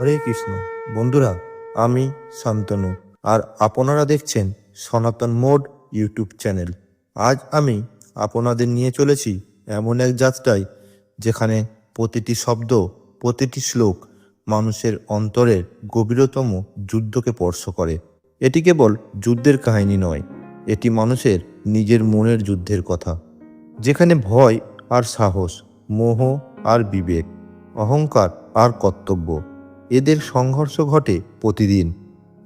হরে কৃষ্ণ। বন্ধুরা, আমি শান্তনু আর আপনারা দেখছেন সনাতন মোড ইউটিউব চ্যানেল। আজ আমি আপনাদের নিয়ে চলেছি এমন এক যাত্রায় যেখানে প্রতিটি শব্দ, প্রতিটি শ্লোক মানুষের অন্তরের গভীরতম যুদ্ধকে স্পর্শ করে। এটি কেবল যুদ্ধের কাহিনী নয়, এটি মানুষের নিজের মনের যুদ্ধের কথা, যেখানে ভয় আর সাহস, মোহ আর বিবেক, অহংকার আর কর্তব্য। এদের সংঘর্ষ ঘটে প্রতিদিন।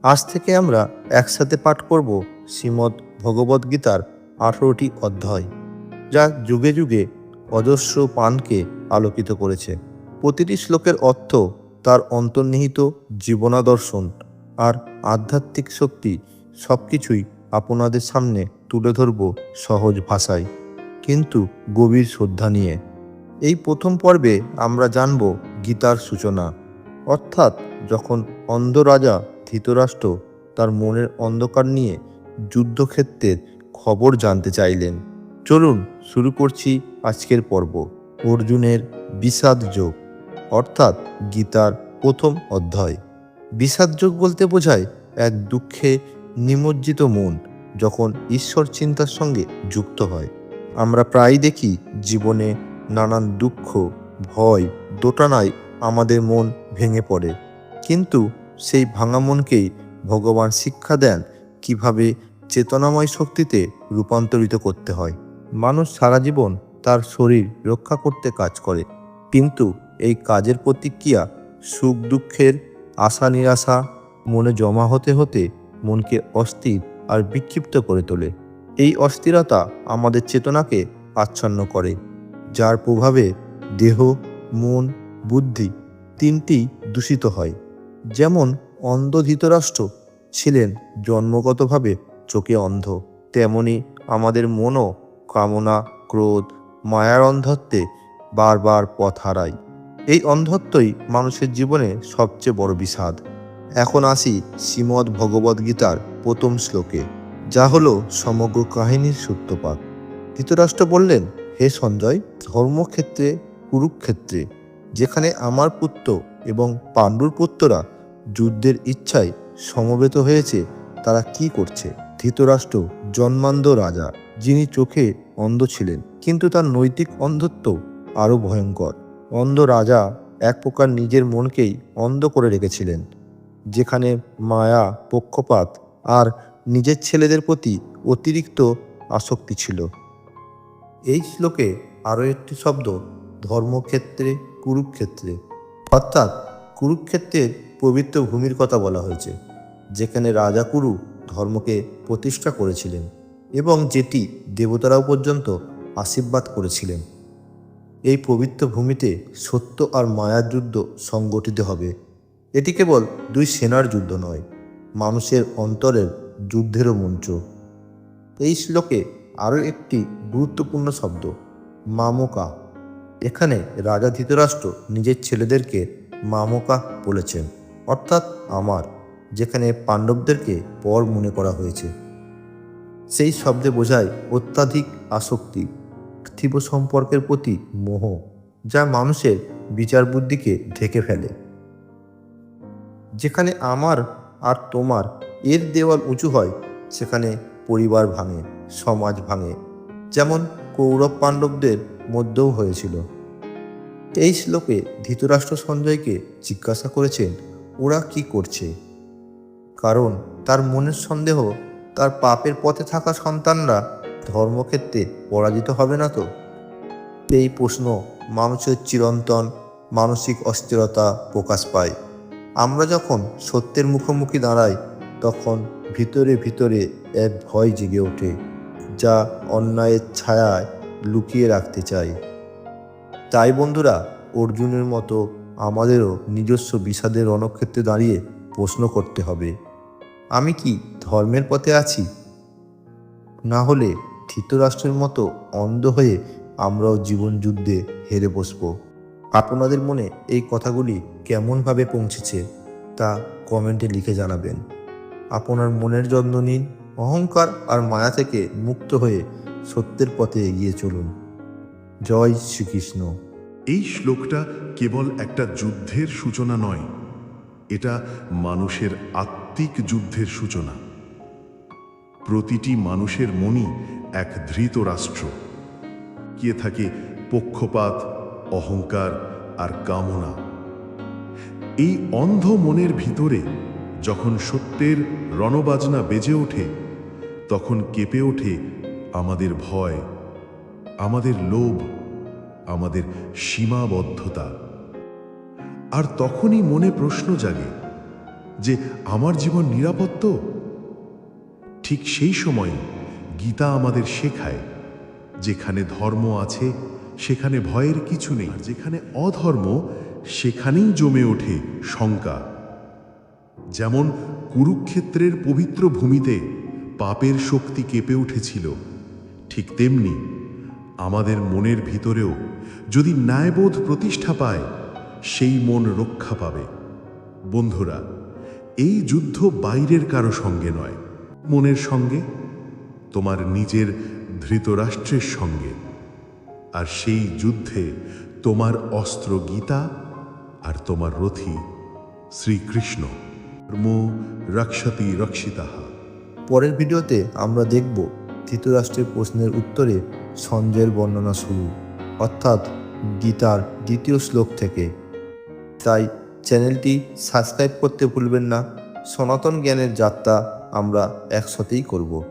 আজ থেকে আমরা একসাথে পাঠ করব শ্রীমদ্ ভগবদ্গীতার আঠেরোটি অধ্যায়, যা যুগে যুগে অজস্র পানকে আলোকিত করেছে। প্রতিটি শ্লোকের অর্থ তার অন্তর্নিহিত জীবনাদর্শন আর আধ্যাত্মিক শক্তি সব কিছুই আপনাদের সামনে তুলে ধরব সহজ ভাষায়, কিন্তু গভীর শ্রদ্ধা নিয়ে। এই প্রথম পর্বে আমরা জানব গীতার সূচনা। অর্থাৎ যখন অন্ধ রাজা ধৃতরাষ্ট্র তার মনের অন্ধকার নিয়ে যুদ্ধক্ষেত্রের খবর জানতে চাইলেন। চলুন শুরু করছি আজকের পর্ব, অর্জুনের বিষাদ যোগ, অর্থাৎ গীতার প্রথম অধ্যায়। বিষাদ যোগ বলতে বোঝায় এক দুঃখে নিমজ্জিত মন যখন ঈশ্বর চিন্তার সঙ্গে যুক্ত হয়। আমরা প্রায় দেখি জীবনে নানান দুঃখ, ভয়, দোটানায় আমাদের মন ভেঙে পড়ে। কিন্তু সেই ভাঙা মনকেই ভগবান শিক্ষা দেন কীভাবে চেতনাময় শক্তিতে রূপান্তরিত করতে হয়। মানুষ সারা জীবন তার শরীর রক্ষা করতে কাজ করে, কিন্তু এই কাজের প্রতিক্রিয়া সুখ দুঃখের আশা নিরাশা মনে জমা হতে হতে মনকে অস্থির আর বিক্ষিপ্ত করে তোলে। এই অস্থিরতা আমাদের চেতনাকে আচ্ছন্ন করে, যার প্রভাবে দেহ, মন বুদ্ধি তিনটি দূষিত হয়। যেমন অন্ধ ধৃতরাষ্ট্র ছিলেন জন্মগতভাবে চোখে অন্ধ, তেমনি আমাদের মনও কামনা, ক্রোধ, মায়ার অন্ধত্বে বারবার পথ হারায়। এই অন্ধত্বই মানুষের জীবনে সবচেয়ে বড় বিষাদ। এখন আসি শ্রীমদ্ ভগবদ্গীতার প্রথম শ্লোকে, যা হলো সমগ্র কাহিনীর সূত্রপাত। ধৃতরাষ্ট্র বললেন, হে সঞ্জয়, ধর্মক্ষেত্রে, কুরুক্ষেত্রে যেখানে আমার পুত্র এবং পাণ্ডুর পুত্ররা যুদ্ধের ইচ্ছায় সমবেত হয়েছে, তারা কি করছে? ধৃতরাষ্ট্র জন্মান্ধ রাজা, যিনি চোখে অন্ধ ছিলেন, কিন্তু তার নৈতিক অন্ধত্ব আরও ভয়ঙ্কর। অন্ধ রাজা এক প্রকার নিজের মনকেই অন্ধ করে রেখেছিলেন, যেখানে মায়া, পক্ষপাত আর নিজের ছেলেদের প্রতি অতিরিক্ত আসক্তি ছিল। এই শ্লোকে আরও একটি শব্দ, ধর্মক্ষেত্রে কুরুক্ষেত্রে। অর্থাৎ কুরুক্ষেত্রের পবিত্র ভূমির কথা বলা হয়েছে, যেখানে রাজা কুরু ধর্মকে প্রতিষ্ঠা করেছিলেন এবং যেটি দেবতারাও পর্যন্ত আশীর্বাদ করেছিলেন। এই পবিত্র ভূমিতে সত্য আর মায়ার যুদ্ধ সংগঠিত হবে। এটি কেবল দুই সেনার যুদ্ধ নয়, মানুষের অন্তরের যুদ্ধেরও মঞ্চ। এই শ্লোকে আরও একটি গুরুত্বপূর্ণ শব্দ, মামকা। এখানে রাজা ধৃতরাষ্ট্র নিজের ছেলেদেরকে মামকা বলেছেন, অর্থাৎ আমার, যেখানে পাণ্ডবদেরকে পর মনে করা হয়েছে। সেই শব্দে বোঝায় অত্যাধিক আসক্তি পার্থিব সম্পর্কের প্রতি মোহ, যা মানুষের বিচার বুদ্ধিকে ঢেকে ফেলে। যেখানে আমার আর তোমার এর দেওয়াল উঁচু হয়, সেখানে পরিবার ভাঙে, সমাজ ভাঙে, যেমন কৌরব পাণ্ডবদের মধ্যেও হয়েছিল। এই শ্লোকে ধৃতরাষ্ট্র সঞ্জয়কে জিজ্ঞাসা করেছেন, ওরা কি করছে? কারণ তার মনের সন্দেহ, তার পাপের পথে থাকা সন্তানরা ধর্মক্ষেত্রে পরাজিত হবে না তো? এই প্রশ্ন মানুষের চিরন্তন মানসিক অস্থিরতা প্রকাশ পায়। আমরা যখন সত্যের মুখোমুখি দাঁড়াই, তখন ভিতরে ভিতরে এক ভয় জেগে ওঠে, যা অন্যায়ের ছায়ায় লুকিয়ে রাখতে চাই। তাই বন্ধুরা, অর্জুনের মতো আমাদেরও নিজস্ব বিষাদের রণক্ষেত্রে দাঁড়িয়ে প্রশ্ন করতে হবে। আমি কি ধর্মের পথে আছি? না হলে ধৃতরাষ্ট্রের মতো অন্ধ হয়ে আমরাও জীবন যুদ্ধে হেরে বসবো। আপনাদের মনে এই কথাগুলি কেমনভাবে পৌঁছেছে, তা কমেন্টে লিখে জানাবেন। আপনার মনের যত্ন নিন, অহংকার আর মায়া থেকে মুক্ত হয়ে সত্যের পথে এগিয়ে চলুন। জয় শ্রীকৃষ্ণ। এই শ্লোকটা কেবল একটা যুদ্ধের সূচনা নয়, এটা মানুষের আত্মিক যুদ্ধের সূচনা। প্রতিটি মানুষের মনই এক ধৃত রাষ্ট্র গিয়ে থাকে পক্ষপাত, অহংকার আর কামনা। এই অন্ধ মনের ভিতরে যখন সত্যের রণবাজনা বেজে ওঠে, তখন কেঁপে ওঠে আমাদের ভয়, আমাদের লোভ, আমাদের সীমাবদ্ধতা। আর তখনই মনে প্রশ্ন জাগে যে, আমার জীবন নিরাপদ তো? ঠিক সেই সময় গীতা আমাদের শেখায়, যেখানে ধর্ম আছে, সেখানে ভয়ের কিছু নেই। আর যেখানে অধর্ম, সেখানেই জমে ওঠে শঙ্কা। যেমন কুরুক্ষেত্রের পবিত্র ভূমিতে পাপের শক্তি কেঁপে উঠেছিল ঠিক তেমনি আমাদের মনের ভিতরেও যদি ন্যায়বোধ প্রতিষ্ঠা পায়, সেই মন রক্ষা পাবে। বন্ধুরা, এই যুদ্ধ বাইরের কারও সঙ্গে নয়, মনের সঙ্গে, তোমার নিজের ধৃতরাষ্ট্রের সঙ্গে। আর সেই যুদ্ধে তোমার অস্ত্র গীতা আর তোমার রথী শ্রীকৃষ্ণ। ধর্ম রক্ষতি রক্ষিতাহা পরের ভিডিওতে আমরা দেখব ধৃতরাষ্ট্রের প্রশ্নের উত্তরে সঞ্জয়ের বর্ণনা শুরু, অর্থাৎ গীতার দ্বিতীয় শ্লোক থেকে। তাই চ্যানেলটি সাবস্ক্রাইব করতে ভুলবেন না। সনাতন জ্ঞানের যাত্রা আমরা একসাথেই করব।